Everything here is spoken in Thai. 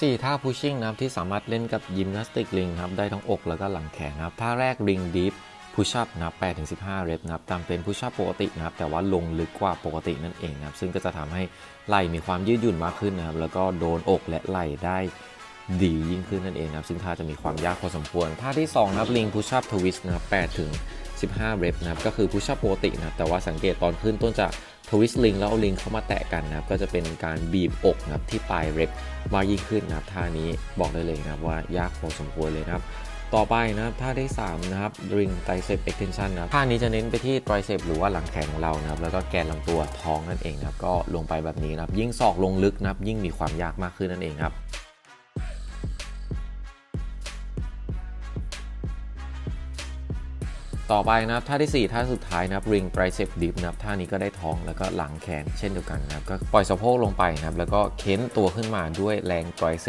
4 ท่า pushing นะครับที่สามารถเล่นกับยิมนาสติกลิงครับได้ทั้งอกแล้วก็หลังแขนนะครับท่าแรก ring deep push up นะครับ8 15 เรปนะครับตามเป็น push up ปกตินะครับแต่ว่าลงลึกกว่าปกตินั่นเองนะครับซึ่งก็จะทำให้ไหล่มีความยืดหยุ่นมากขึ้นนะครับแล้วก็โดนอกและไหล่ได้ดียิ่งขึ้นนั่นเองนะครับซึ่งท่าจะมีความยากพอสมควร ท่าที่2นะครับ ring push up twist นะครับ8ถึง15 เรปนะครับก็คือ push up ปกตินะครับแต่ว่าสังเกตตอนขึ้นต้นจะ ทวิสต์ลิงแล้วเอาลิงเข้ามาแตะกันนะครับ ก็จะเป็นการบีบอกนะครับที่ปลายเรปมากยิ่งขึ้นนะครับท่านี้บอกได้เลยนะครับว่ายากพอสมควรเลยนะครับ ต่อไปนะครับท่าที่3นะครับริงไตรเซปเอ็กเทนชันนะครับท่านี้จะเน้นไปที่ไตรเซฟหรือว่าหลังแขนของเรานะครับแล้วก็แกนลำตัวท้องนั่นเองนะครับก็ลงไปแบบนี้นะครับยิ่งศอกลงลึกนะครับยิ่งมีความยากมากขึ้นนั่นเองครับ ต่อไปนะครับท่าทีสี่ 4 ท่าสุดท้ายนะครับริงไบรเซฟดิฟนะครับท่านี้ก็ได้ท้องแล้วก็หลังแขนเช่นเดียวกันนะครับก็ปล่อยสะโพกลงไปนะครับแล้วก็เค้นตัวขึ้นมาด้วยแรงไตรเซป